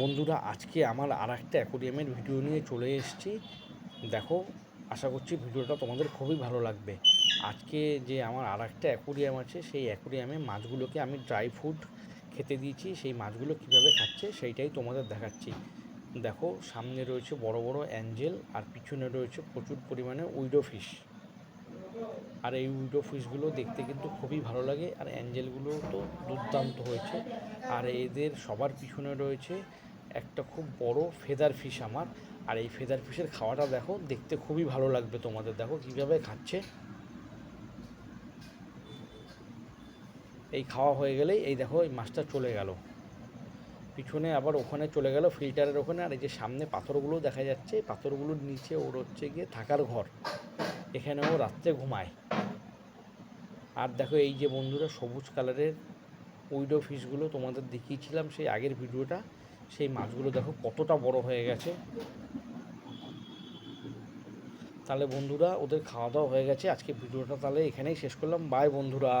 বন্ধুরা, আজকে আমার আর একটা অ্যাকোরিয়ামের ভিডিও নিয়ে চলে এসেছি। দেখো, আশা করছি ভিডিওটা তোমাদের খুবই ভালো লাগবে। আজকে যে আমার আর একটা অ্যাকোরিয়াম আছে, সেই অ্যাকোরিয়ামে মাছগুলোকে আমি ড্রাই ফুড খেতে দিয়েছি। সেই মাছগুলো কীভাবে খাচ্ছে, সেইটাই তোমাদের দেখাচ্ছি। দেখো, সামনে রয়েছে বড় বড় অ্যাঞ্জেল আর পিছনে রয়েছে প্রচুর পরিমাণে উইডো ফিশ। আর এই উইডো ফিশগুলো দেখতে কিন্তু খুবই ভালো লাগে। আর অ্যাঞ্জেলগুলো তো দুর্দান্ত হয়েছে। আর এদের সবার পিছনে রয়েছে একটা খুব বড় ফেদার ফিশ আমার। আর এই ফেদার ফিশের খাওয়াটা দেখো, দেখতে খুবই ভালো লাগবে তোমাদের। দেখো কীভাবে খাচ্ছে। এই খাওয়া হয়ে গেলেই এই দেখো, এই মাছটা চলে গেল। পিছনে আবার ওখানে চলে গেল ফিল্টারের ওখানে। আর এই যে সামনে পাথরগুলো দেখা যাচ্ছে, পাথরগুলোর নিচে ওর হচ্ছে গিয়ে থাকার ঘর। এখানে ও রাত্রে ঘুমায়। আর দেখো, এই যে বন্ধুরা, সবুজ কালারের উইডো ফিশগুলো তোমাদের দেখিয়েছিলাম সেই আগের ভিডিওটা। সেই মাছগুলো দেখো, কতটা বড় হয়ে গেছে। তাহলে বন্ধুরা, ওদের খাওয়া দাওয়া হয়ে গেছে। আজকে ভিডিওটা তাহলে এখানেই শেষ করলাম। বাই বন্ধুরা।